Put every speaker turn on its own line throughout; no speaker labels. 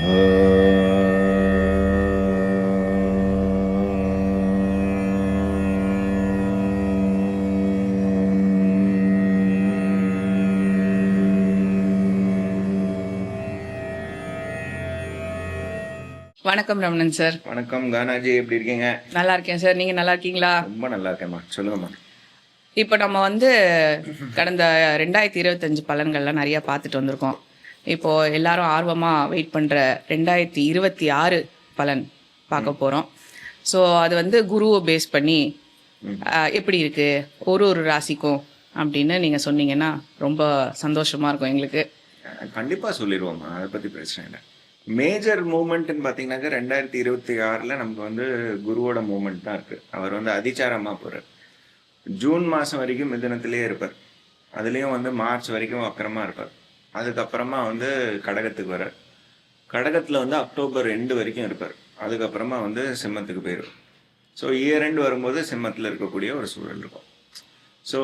வணக்கம் ரமணன் சார்.
வணக்கம் கானாஜி எப்படி இருக்கீங்க?
நல்லா இருக்கேன் சார். நீங்க நல்லா இருக்கீங்களா?
ரொம்ப நல்லா இருக்கேம்மா. சொல்லுங்கம்மா.
இப்போ நம்ம வந்து கடந்த ரெண்டாயிரத்தி இருபத்தஞ்சு பலன்கள்லாம் நிறைய பார்த்துட்டு வந்திருக்கோம். இப்போ எல்லாரும் ஆர்வமா வெயிட் பண்ற ரெண்டாயிரத்தி இருபத்தி ஆறு பலன் பார்க்க போறோம். ஸோ அது வந்து குருவை பேஸ் பண்ணி எப்படி இருக்கு? ஒரு ஒரு ராசிக்கும் அப்படின்னு நீங்க சொன்னீங்கன்னா ரொம்ப சந்தோஷமா இருக்கும் எங்களுக்கு.
அஹ் கண்டிப்பா சொல்லிடுவோம்மா அதை பத்தி பிரச்சனை இல்லை. மேஜர் மூமெண்ட்னு பார்த்தீங்கன்னாக்கா ரெண்டாயிரத்தி இருபத்தி ஆறில் நமக்கு வந்து குருவோட மூமெண்ட் தான் இருக்கு. அவர் வந்து அதிச்சாரமா போறார். ஜூன் மாதம் வரைக்கும் மிதுனத்திலே இருப்பார். அதுலேயும் வந்து மார்ச் வரைக்கும் வக்கரமா இருப்பார். அதுக்கப்புறமா வந்து கடகத்துக்கு வரார் கடகத்தில் வந்து அக்டோபர் ரெண்டு வரைக்கும் இருப்பார். அதுக்கப்புறமா வந்து சிம்மத்துக்கு போயிடும் ஸோ இயர் ரெண்டு வரும்போது சிம்மத்தில் இருக்கக்கூடிய ஒரு சூழல் இருக்கும். ஸோ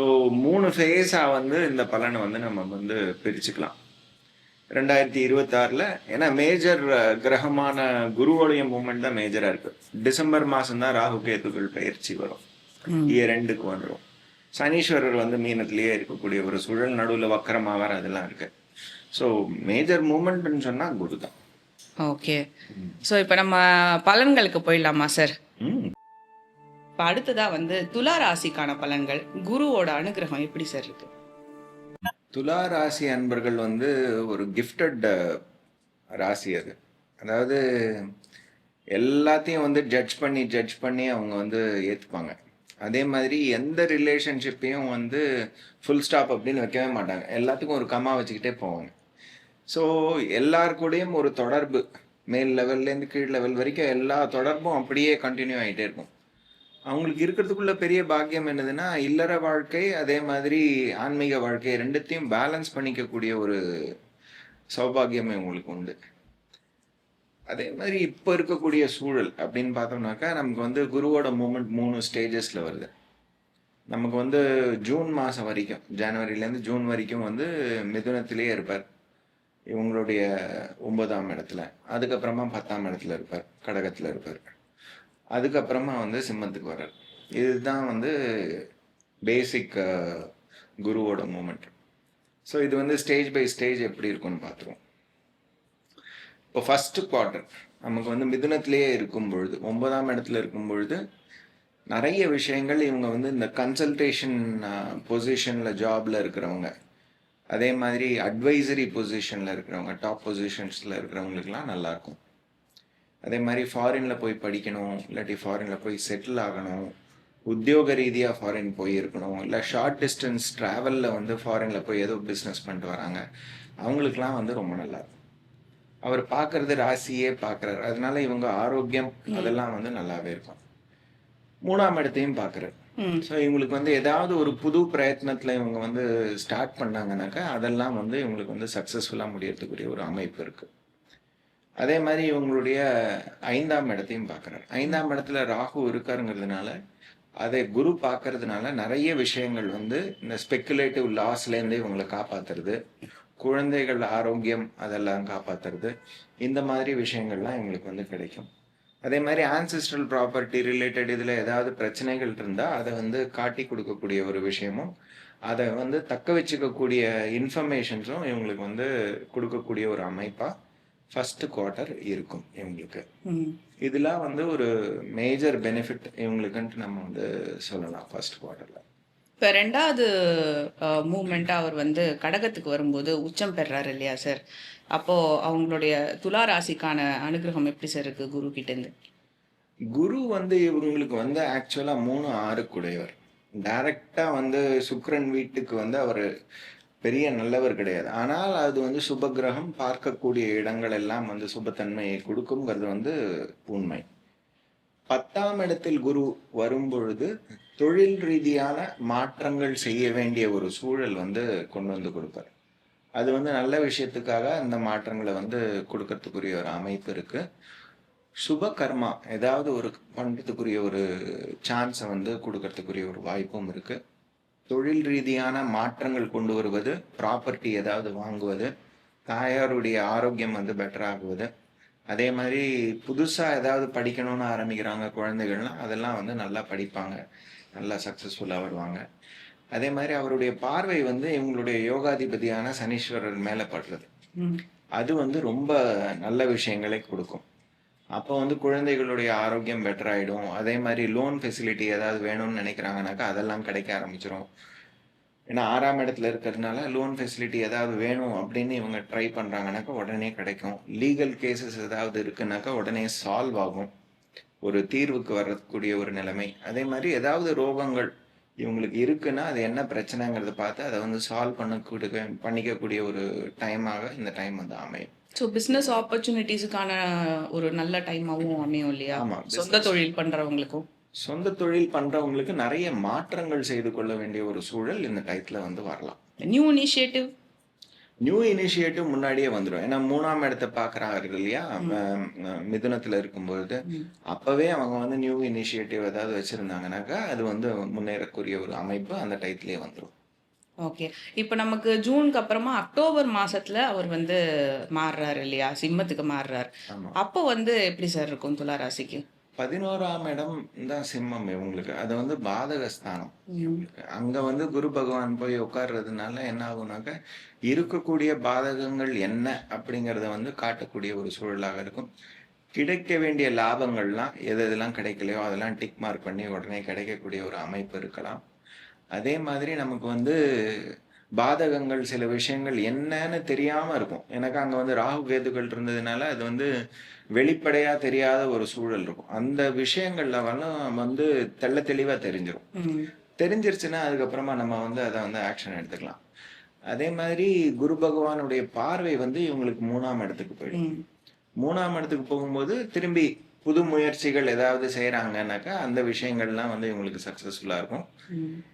மூணு ஃபேஸாக வந்து இந்த பலனை வந்து நம்ம வந்து பிரிச்சுக்கலாம். ரெண்டாயிரத்தி இருபத்தாறில் ஏன்னா மேஜர் கிரகமான குருவோடைய மூமெண்ட் தான் மேஜராக இருக்கு. டிசம்பர் மாதம் தான் ராகு கேதுக்கள் பயிற்சி வரும். இயர் ரெண்டுக்கு வந்துடும் சனீஸ்வரர் வந்து மீனத்திலேயே இருக்கக்கூடிய ஒரு சூழல் நடுவில் வக்கரமாவார் அதெல்லாம் இருக்கு. ஸோ மேஜர் மூமெண்ட்னு சொன்னால் குரு தான்.
ஓகே ஸோ இப்போ நம்ம பலன்களுக்கு போயிடலாமா சார் இப்போ அடுத்ததா வந்து துலா ராசிக்கான பலன்கள் குருவோட அனுகிரகம் எப்படி சார் இருக்கு?
துலா ராசி அன்பர்கள் வந்து ஒரு கிஃப்டட் ராசி அது. அதாவது எல்லாத்தையும் வந்து ஜட்ஜ் பண்ணி ஜட்ஜ் பண்ணி அவங்க வந்து ஏற்றுப்பாங்க அதே மாதிரி எந்த ரிலேஷன்ஷிப்பையும் வந்து ஃபுல் ஸ்டாப் அப்படின்னு வைக்கவே மாட்டாங்க. எல்லாத்துக்கும் ஒரு கமா வச்சுக்கிட்டே போவாங்க. ஸோ எல்லாருக்கூடையும் ஒரு தொடர்பு. மேல் லெவல்லேருந்து கீழ் லெவல் வரைக்கும் எல்லா தொடர்பும் அப்படியே கண்டினியூ ஆகிட்டே இருக்கும். அவங்களுக்கு இருக்கிறதுக்குள்ள பெரிய பாக்கியம் என்னதுன்னா இல்லற வாழ்க்கை அதே மாதிரி ஆன்மீக வாழ்க்கை ரெண்டுத்தையும் பேலன்ஸ் பண்ணிக்கக்கூடிய ஒரு சௌபாகியமே உங்களுக்கு உண்டு. அதே மாதிரி இப்போ இருக்கக்கூடிய சூழல் அப்படின்னு பார்த்தோம்னாக்கா நமக்கு வந்து குருவோட மூமெண்ட் மூணு ஸ்டேஜஸில் வருது. நமக்கு வந்து ஜூன் மாதம் வரைக்கும் ஜனவரிலேருந்து ஜூன் வரைக்கும் வந்து மிதுனத்திலே இருப்பார். இவங்களுடைய ஒன்பதாம் இடத்துல. அதுக்கப்புறமா பத்தாம் இடத்துல இருப்பார். கடகத்தில் இருப்பார். அதுக்கப்புறமா வந்து சிம்மத்துக்கு வர்றார். இதுதான் வந்து பேசிக் குருவோட மூமெண்ட் ஸோ இது வந்து ஸ்டேஜ் பை ஸ்டேஜ் எப்படி இருக்கும்னு பார்த்துருவோம். இப்போ ஃபஸ்ட்டு குவார்ட்டர் நமக்கு வந்து மிதுனத்திலேயே இருக்கும் பொழுது ஒன்பதாம் இடத்துல இருக்கும் பொழுது நிறைய விஷயங்கள் இவங்க வந்து இந்த கன்சல்டேஷன் பொசிஷனில் ஜாபில் இருக்கிறவங்க அதே மாதிரி அட்வைசரி பொசிஷனில் இருக்கிறவங்க டாப் பொசிஷன்ஸில் இருக்கிறவங்களுக்குலாம் நல்லாயிருக்கும் அதே மாதிரி ஃபாரினில் போய் படிக்கணும் இல்லாட்டி ஃபாரினில் போய் செட்டில் ஆகணும் உத்தியோக ரீதியாக ஃபாரின் போய் இருக்கணும் இல்லை ஷார்ட் டிஸ்டன்ஸ் ட்ராவலில் வந்து ஃபாரினில் போய் ஏதோ பிஸ்னஸ் பண்ணிட்டு வராங்க அவங்களுக்குலாம் வந்து ரொம்ப நல்லா இருக்கும் அவர் பார்க்கறது ராசியே பார்க்குறாரு அதனால இவங்க ஆரோக்கியம் அதெல்லாம் வந்து நல்லாவே இருக்கும். மூணாம் இடத்தையும் பார்க்குறாரு ஸோ இவங்களுக்கு வந்து ஏதாவது ஒரு புது பிரயத்னத்தில் இவங்க வந்து ஸ்டார்ட் பண்ணாங்கனாக்கா அதெல்லாம் வந்து இவங்களுக்கு வந்து சக்ஸஸ்ஃபுல்லாக முடியறதுக்குரிய ஒரு அமைப்பு இருக்குது அதே மாதிரி இவங்களுடைய ஐந்தாம் இடத்தையும் பார்க்குறாரு. ஐந்தாம் இடத்துல ராகு இருக்காருங்கிறதுனால அதை குரு பார்க்கறதுனால நிறைய விஷயங்கள் வந்து இந்த ஸ்பெக்குலேட்டிவ் லாஸ்லேருந்து இவங்களை காப்பாத்துறது குழந்தைகள் ஆரோக்கியம் அதெல்லாம் காப்பாத்துறது இந்த மாதிரி விஷயங்கள்லாம் இவங்களுக்கு வந்து கிடைக்கும். அதே மாதிரி ஆன்சிஸ்ட்ரல் ப்ராப்பர்ட்டி ரிலேட்டட் இதில் ஏதாவது பிரச்சனைகள் இருந்தால் அதை வந்து காட்டி கொடுக்கக்கூடிய ஒரு விஷயமும் அதை வந்து தக்க வச்சுக்கக்கூடிய இன்ஃபர்மேஷன்ஸும் இவங்களுக்கு வந்து கொடுக்கக்கூடிய ஒரு அமைப்பாக ஃபர்ஸ்ட் குவார்ட்டர் இருக்கும் இவங்களுக்கு. இதெல்லாம் வந்து ஒரு மேஜர் பெனிஃபிட் இவங்களுக்குன்ட்டு நம்ம வந்து சொல்லலாம் ஃபர்ஸ்ட் குவார்ட்டரில்
இப்போ ரெண்டாவது மூமெண்ட்டாக அவர் வந்து கடகத்துக்கு வரும்போது உச்சம் பெறாரு இல்லையா சார் அப்போது அவங்களுடைய துலா ராசிக்கான அனுகிரகம் எப்படி சார் இருக்குது குரு கிட்டேருந்து
குரு வந்து இவங்களுக்கு வந்து ஆக்சுவலாக மூணு ஆறு குடையவர் டைரக்டாக வந்து சுக்ரன் வீட்டுக்கு வந்து அவர் பெரிய நல்லவர் கிடையாது. ஆனால் அது வந்து சுபகிரகம் பார்க்கக்கூடிய இடங்கள் எல்லாம் வந்து சுபத்தன்மையை கொடுக்குங்கிறது வந்து உண்மை. பத்தாம் இடத்தில் குரு வரும் பொழுது தொழில் ரீதியான மாற்றங்கள் செய்ய வேண்டிய ஒரு சூழல் வந்து கொண்டு வந்து கொடுப்பார். அது வந்து நல்ல விஷயத்துக்காக அந்த மாற்றங்களை வந்து கொடுக்கறதுக்குரிய ஒரு அமைப்பு இருக்கு. சுப கர்மா ஏதாவது ஒரு பண்றதுக்குரிய ஒரு சான்ஸை வந்து கொடுக்கறதுக்குரிய ஒரு வாய்ப்பும் இருக்கு. தொழில் ரீதியான மாற்றங்கள் கொண்டு வருவது ப்ராப்பர்ட்டி ஏதாவது வாங்குவது தாயாருடைய ஆரோக்கியம் வந்து பெட்டர் ஆகுவது அதே மாதிரி புதுசாக ஏதாவது படிக்கணும்னு ஆரம்பிக்கிறாங்க குழந்தைகள்லாம் அதெல்லாம் வந்து நல்லா படிப்பாங்க. நல்லா சக்ஸஸ்ஃபுல்லாக வருவாங்க. அதே மாதிரி அவருடைய பார்வை வந்து இவங்களுடைய யோகாதிபதியான சனீஸ்வரர் மேலே படுறது. அது வந்து ரொம்ப நல்ல விஷயங்களை கொடுக்கும். அப்போ வந்து குழந்தைகளுடைய ஆரோக்கியம் பெட்டர் ஆகிடும் அதே மாதிரி லோன் ஃபெசிலிட்டி ஏதாவது வேணும்னு நினைக்கிறாங்கனாக்கா அதெல்லாம் கிடைக்க ஆரம்பிச்சிரும். ஏன்னா ஆறாம் இடத்துல இருக்கிறதுனால லோன் ஃபெசிலிட்டி ஏதாவது வேணும் அப்படின்னு இவங்க ட்ரை பண்ணுறாங்கனாக்கா உடனே கிடைக்கும். லீகல் கேசஸ் ஏதாவது இருக்குனாக்கா உடனே சால்வ் ஆகும். ஒரு தீர்வுக்கு வரக்கூடிய ஒரு நிலைமை. அதே மாதிரி ஏதாவது ரோகங்கள் இவங்களுக்கு இருக்குன்னா அது என்ன பிரச்சனைங்கிறத பார்த்து அதை வந்து சால்வ் பண்ணக்கூடிய பண்ணிக்கக்கூடிய ஒரு டைமாக இந்த டைம் வந்து அமையும்.
ஸோ பிஸ்னஸ் ஆப்பர்ச்சுனிட்டிஸுக்கான ஒரு நல்ல டைமாகவும் அமையும் இல்லையா? சொந்த தொழில் பண்றவங்களுக்கும்.
சொந்த தொழில் பண்றவங்களுக்கு நிறைய மாற்றங்கள் செய்து கொள்ள வேண்டிய ஒரு சூழல் இந்த டயத்துல வந்து வரலாம்.
நியூ இனிஷியேட்டிவ்
நியூ இனிஷியேட்டிவ் முன்னாடியே வந்துடும் ஏன்னா மூணாம் இடத்தை பார்க்குறாங்க இல்லையா? மிதுனத்துல இருக்கும்பொழுது. அப்பவே அவங்க வந்து நியூ இனிஷியேட்டிவ் ஏதாவது வச்சிருந்தாங்கனாக்கா அது வந்து முன்னேறக்கூடிய ஒரு அமைப்பு அந்த டயத்திலே வந்துடும்
ஓகே இப்போ நமக்கு ஜூனுக்கு அப்புறமா அக்டோபர் மாசத்துல அவர் வந்து மாறுறாரு இல்லையா? சிம்மத்துக்கு மாறுறாரு. அப்போ வந்து எப்படி சார் இருக்கும் துலா ராசிக்கு?
பதினோராம் இடம் தான் சிம்மம் இவங்களுக்கு. அது வந்து பாதகஸ்தானம் அங்க வந்து குரு பகவான் போய் உட்கார்றதுனால என்ன ஆகும்னாக்க இருக்கக்கூடிய பாதகங்கள் என்ன அப்படிங்கறத வந்து காட்டக்கூடிய ஒரு சூழலாக இருக்கும். கிடைக்க வேண்டிய லாபங்கள்லாம் எது எதெல்லாம் கிடைக்கலையோ அதெல்லாம் டிக் மார்க் பண்ணி உடனே கிடைக்கக்கூடிய ஒரு அமைப்பு இருக்கலாம். அதே மாதிரி நமக்கு வந்து பாதகங்கள் சில விஷயங்கள் என்னன்னு தெரியாம இருக்கும் எனக்கு அங்க வந்து ராகு கேதுகள் இருந்ததுனால அது வந்து வெளிப்படையா தெரியாத ஒரு சூழல் இருக்கும் அந்த விஷயங்கள்ல வந்து வந்து தெள்ள தெளிவா தெரிஞ்சிரும்
ம்.
தெரிஞ்சிருச்சுன்னா அதுக்கப்புறமா நம்ம வந்து அதை வந்து ஆக்ஷன் எடுத்துக்கலாம் அதே மாதிரி குரு பகவானுடைய பார்வை வந்து இவங்களுக்கு மூணாம் இடத்துக்கு போயிடும். மூணாம் இடத்துக்கு போகும்போது திரும்பி புது முயற்சிகள் ஏதாவது செய்கிறாங்கனாக்கா அந்த விஷயங்கள்லாம் வந்து இவங்களுக்கு சக்ஸஸ்ஃபுல்லாக இருக்கும்.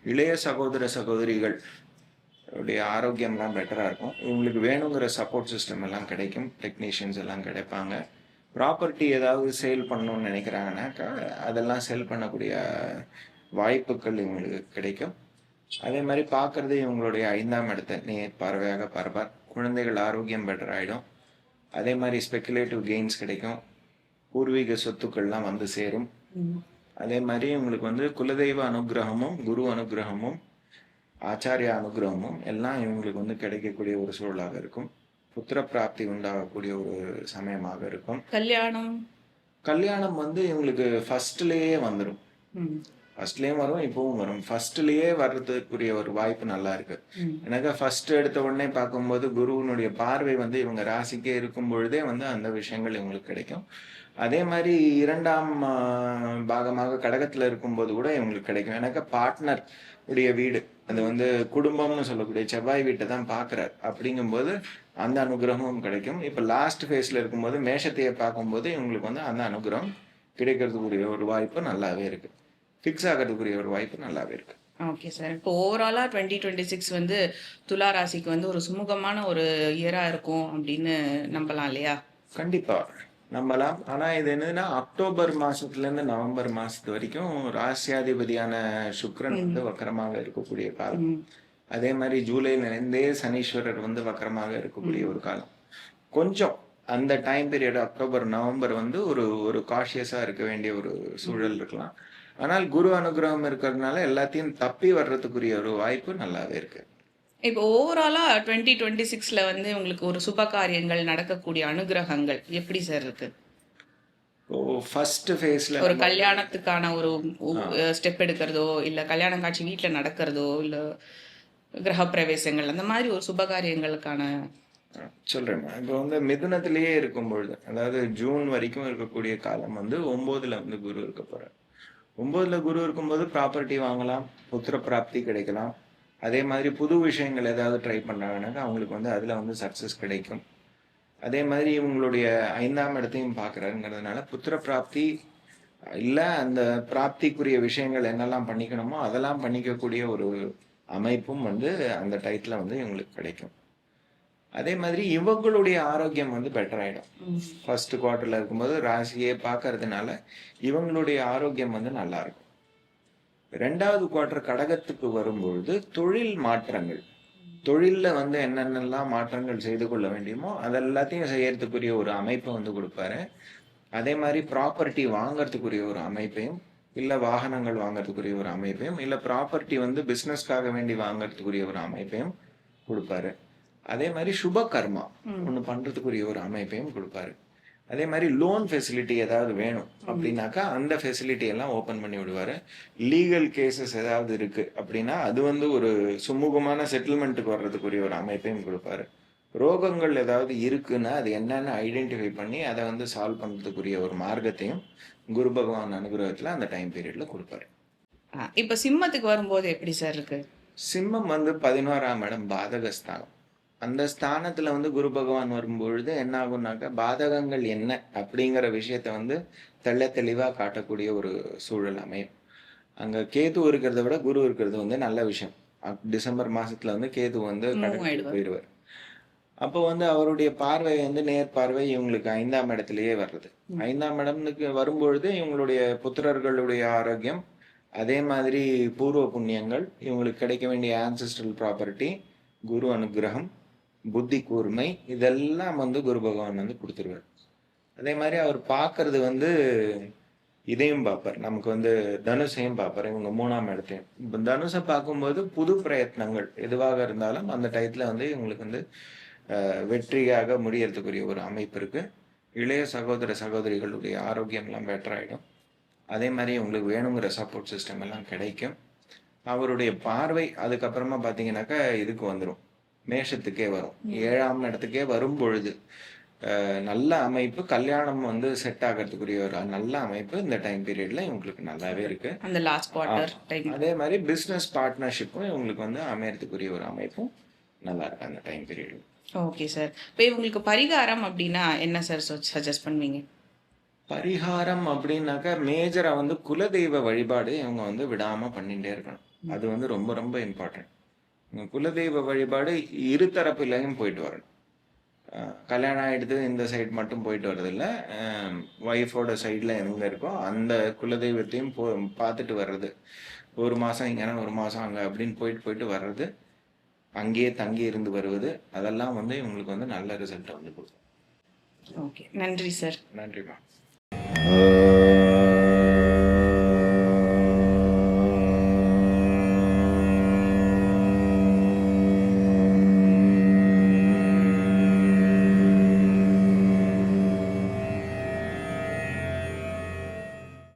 இளைய சகோதர சகோதரிகள் உடைய ஆரோக்கியம்லாம் பெட்டராக இருக்கும். இவங்களுக்கு வேணுங்கிற சப்போர்ட் சிஸ்டம் எல்லாம் கிடைக்கும். டெக்னீஷியன்ஸ் எல்லாம் கிடைப்பாங்க. ப்ராப்பர்ட்டி ஏதாவது சேல் பண்ணணும்னு நினைக்கிறாங்கனாக்கா அதெல்லாம் செல் பண்ணக்கூடிய வாய்ப்புகள் இவங்களுக்கு கிடைக்கும். அதே மாதிரி பார்க்கறது இவங்களுடைய ஐந்தாம் இடத்தை. நேர் பார்வையாக பார்ப்பார். குழந்தைகள் ஆரோக்கியம் பெட்டர் ஆகிடும் அதே மாதிரி ஸ்பெக்குலேட்டிவ் கெயின்ஸ் கிடைக்கும். பூர்வீக சொத்துக்கள்லாம் வந்து சேரும். அதே மாதிரி உங்களுக்கு வந்து குலதெய்வ அனுகிரகமும் குரு அனுகிரகமும் ஆச்சாரிய அனுகிரகமும் எல்லாம் இவங்களுக்கு வந்து கிடைக்கக்கூடிய ஒரு சூழலாக இருக்கும். புத்திர பிராப்தி உண்டாகக்கூடிய ஒரு சமயமாக இருக்கும்.
கல்யாணம்?
கல்யாணம் வந்து இவங்களுக்கு ஃபர்ஸ்ட்லேயே வந்துடும். ஃபர்ஸ்ட்லேயும் வரும் இப்பவும் வரும். ஃபர்ஸ்ட்லேயே வர்றதுக்குரிய ஒரு வாய்ப்பு நல்லா இருக்கு. எனக்கு ஃபர்ஸ்ட் எடுத்த உடனே பார்க்கும்போது குருவினுடைய பார்வை வந்து இவங்க ராசிக்கே இருக்கும் பொழுதே வந்து அந்த விஷயங்கள் இவங்களுக்கு கிடைக்கும். அதே மாதிரி இரண்டாம் பாகமாக கடகத்துல இருக்கும்போது கூட இவங்களுக்கு கிடைக்கும். எனக்கு பார்ட்னர் உடைய வீடு. அது வந்து குடும்பம்னு சொல்லக்கூடிய செவ்வாய் வீட்டை தான் பார்க்குறாரு. அப்படிங்கும்போது அந்த அனுகிரகமும் கிடைக்கும். இப்போ லாஸ்ட் ஃபேஸில் இருக்கும்போது மேஷத்தையை பார்க்கும்போது இவங்களுக்கு வந்து அந்த அனுகிரகம் கிடைக்கிறதுக்குரிய ஒரு வாய்ப்பு நல்லாவே இருக்கு. ஃபிக்ஸ் ஆகிறதுக்குரிய ஒரு வாய்ப்பு நல்லாவே இருக்கு.
ஓகே சார் இப்போ ஓவராலாக டுவெண்ட்டி டுவெண்ட்டி சிக்ஸ் வந்து துலா ராசிக்கு வந்து ஒரு சுமூகமான ஒரு இயராக இருக்கும் அப்படின்னு நம்பலாம் இல்லையா?
கண்டிப்பா. நம்பலாம். ஆனா இது என்னதுன்னா அக்டோபர் மாசத்துல இருந்து நவம்பர் மாசத்து வரைக்கும் ராசியாதிபதியான சுக்கிரன் வந்து வக்கரமாக இருக்கக்கூடிய காலம். அதே மாதிரி ஜூலைல இருந்தே சனீஸ்வரர் வந்து வக்கரமாக இருக்கக்கூடிய ஒரு காலம். கொஞ்சம் அந்த டைம் பீரியட் அக்டோபர் நவம்பர் வந்து ஒரு ஒரு காஷியஸா இருக்க வேண்டிய ஒரு சூழல் இருக்கலாம். ஆனால் குரு அனுகிரகம் இருக்கிறதுனால எல்லாத்தையும் தப்பி வர்றதுக்குரிய ஒரு வாய்ப்பு நல்லாவே இருக்கு.
இப்போ ஓவராலாக டுவெண்ட்டி டுவெண்ட்டி சிக்ஸில் வந்து உங்களுக்கு ஒரு சுப காரியங்கள் நடக்கக்கூடிய அனுகிரகங்கள் எப்படி சார் இருக்கு?
ஃபர்ஸ்ட் ஃபேஸ்ல
ஒரு கல்யாணத்துக்கான ஒரு ஸ்டெப் எடுக்கிறதோ இல்லை கல்யாண காட்சி வீட்டில் நடக்கிறதோ இல்லை கிரகப்பிரவேசங்கள் அந்த மாதிரி ஒரு சுப காரியங்களுக்கான
சொல்றேன் இப்போ வந்து மிதுனத்திலேயே இருக்கும் பொழுது அதாவது ஜூன் வரைக்கும் இருக்கக்கூடிய காலம் வந்து ஒன்பதுல வந்து குரு இருக்க போறார். ஒன்பதுல குரு இருக்கும்போது ப்ராப்பர்ட்டி வாங்கலாம் புத்திர பிராப்தி கிடைக்கலாம். அதே மாதிரி புது விஷயங்கள் ஏதாவது ட்ரை பண்றாங்கன்னாக்கா அவங்களுக்கு வந்து அதுல வந்து சக்சஸ் கிடைக்கும். அதே மாதிரி இவங்களுடைய ஐந்தாம் இடத்தையும் பார்க்கறாருங்கிறதுனால புத்திர பிராப்தி இல்ல அந்த பிராப்திக்குரிய விஷயங்கள் என்னெல்லாம் பண்ணிக்கணுமோ அதெல்லாம் பண்ணிக்கக்கூடிய ஒரு அமைப்பும் வந்து அந்த டயத்துல வந்து இவங்களுக்கு கிடைக்கும். அதே மாதிரி இவங்களுடைய ஆரோக்கியம் வந்து பெட்டர் ஆயிடும்.
ம்.
ஃபர்ஸ்ட் குவார்டர்ல இருக்கும்போது ராசியை பார்க்கறதுனால இவங்களுடைய ஆரோக்கியம் வந்து நல்லா இருக்கும். ரெண்டாவது குவார்டர் கடகத்துக்கு வரும்பொழுது தொழில் மாற்றங்கள். தொழிலில் வந்து என்னென்னலாம் மாற்றங்கள் செய்து கொள்ள வேண்டியுமோ அதெல்லாத்தையும் செய்யறதுக்குரிய ஒரு அமைப்பை வந்து கொடுப்பாரு. அதே மாதிரி ப்ராப்பர்ட்டி வாங்குறதுக்குரிய ஒரு அமைப்பையும் இல்லை வாகனங்கள் வாங்குறதுக்குரிய ஒரு அமைப்பையும் இல்லை ப்ராப்பர்ட்டி வந்து பிஸ்னஸ்க்காக வேண்டி வாங்குறதுக்குரிய ஒரு அமைப்பையும் கொடுப்பாரு. அதே மாதிரி சுப கர்மா ஒன்று பண்ணுறதுக்குரிய ஒரு அமைப்பையும் கொடுப்பாரு. அதே மாதிரி லோன் ஃபெசிலிட்டி ஏதாவது வேணும் அப்படின்னாக்கா அந்த ஃபெசிலிட்டி எல்லாம் ஓப்பன் பண்ணி விடுவாரு. லீகல் கேசஸ் ஏதாவது இருக்கு அப்படின்னா அது வந்து ஒரு சுமூகமான செட்டில்மெண்ட்டுக்கு வர்றதுக்குரிய ஒரு அமைப்பையும் கொடுப்பாரு. ரோகங்கள் ஏதாவது இருக்குன்னா அது என்னன்னு ஐடென்டிஃபை பண்ணி அதை வந்து சால்வ் பண்ணுறதுக்குரிய ஒரு மார்க்கத்தையும் குரு பகவான் அனுகிரகத்தில் அந்த டைம் பீரியட்ல கொடுப்பாரு.
இப்ப சிம்மத்துக்கு வரும்போது எப்படி சார் இருக்கு?
சிம்மம் வந்து பதினோராம் இடம் பாதக ஸ்தானம் அந்த ஸ்தானத்துல வந்து குரு பகவான் வரும்பொழுது என்ன ஆகும்னாக்கா பாதகங்கள் என்ன அப்படிங்கிற விஷயத்த வந்து தெள்ள தெளிவா காட்டக்கூடிய ஒரு சூழல் அமையும். அங்க கேது இருக்கிறத விட குரு இருக்கிறது வந்து நல்ல விஷயம். டிசம்பர் மாசத்துல வந்து கேது வந்து
ஆயிடுவார்.
போயிடுவார் அப்போ வந்து அவருடைய பார்வை வந்து நேர் பார்வை இவங்களுக்கு ஐந்தாம் இடத்திலேயே வர்றது. ஐந்தாம் இடம்னுக்கு வரும்பொழுது இவங்களுடைய புத்திரர்களுடைய ஆரோக்கியம் அதே மாதிரி பூர்வ புண்ணியங்கள் இவங்களுக்கு கிடைக்க வேண்டிய ஆன்செஸ்ட்ரல் ப்ராப்பர்ட்டி குரு அனுகிரகம் புத்தி கூர்மை இதெல்லாம் வந்து குரு பகவான் வந்து கொடுத்துருவார். அதே மாதிரி அவர் பார்க்கறது வந்து இதையும் பார்ப்பார். நமக்கு வந்து தனுஷையும் பார்ப்பார். இவங்க மூணாம் இடத்தையும். தனுஷை பார்க்கும்போது புது பிரயத்னங்கள் எதுவாக இருந்தாலும் அந்த டயத்தில் வந்து இவங்களுக்கு வந்து வெற்றியாக முடியறதுக்குரிய ஒரு அமைப்பு இருக்குது இளைய சகோதர சகோதரிகளுடைய ஆரோக்கியம்லாம் பெட்டராகிடும் அதே மாதிரி உங்களுக்கு வேணுங்கிற சப்போர்ட் சிஸ்டம் எல்லாம் கிடைக்கும். அவருடைய பார்வை அதுக்கப்புறமா பார்த்தீங்கன்னாக்கா இதுக்கு வந்துடும் மேஷத்துக்கே வரும். ஏழாம் இடத்துக்கே வரும் பொழுது நல்ல அமைப்பு கல்யாணம் வந்து செட் ஆகிறதுக்குரிய ஒரு நல்ல அமைப்பு இந்த டைம் பீரியட்ல இவங்களுக்கு நல்லாவே இருக்கு.
அந்த லாஸ்ட் குவார்டர் டைம்
அதே மாதிரி பிஸ்னஸ் பார்ட்னர்ஷிப்பும் இவங்களுக்கு வந்து அமையறதுக்குரிய ஒரு அமைப்பும் நல்லா இருக்கு அந்த டைம் பீரியட்
ஓகே சார் இப்போ இவங்களுக்கு பரிகாரம் அப்படின்னா என்ன சார் சஜஸ்ட் பண்ணுவீங்க?
பரிகாரம் அப்படின்னாக்கா மேஜரா வந்து குலதெய்வ வழிபாடு இவங்க வந்து விடாம பண்ணிட்டே இருக்கணும். அது வந்து ரொம்ப ரொம்ப இம்பார்ட்டன்ட் குலதெய்வ வழிபாடு இரு தரப்புலையும் போயிட்டு வரணும். கல்யாணம் ஆயிடுது இந்த சைடு மட்டும் போயிட்டு வர்றதில்ல. ஒய்ஃபோட சைடில் எங்க இருக்கோ அந்த குலதெய்வத்தையும் போ பார்த்துட்டு வர்றது. ஒரு மாதம் இங்கன்னா ஒரு மாதம் அங்கே அப்படின்னு போயிட்டு போயிட்டு வர்றது. அங்கேயே தங்கி இருந்து வருவது. அதெல்லாம் வந்து இவங்களுக்கு வந்து நல்ல ரிசல்ட்டை வந்து கொடுக்கும்.
ஓகே. நன்றி சார்
நன்றிம்மா.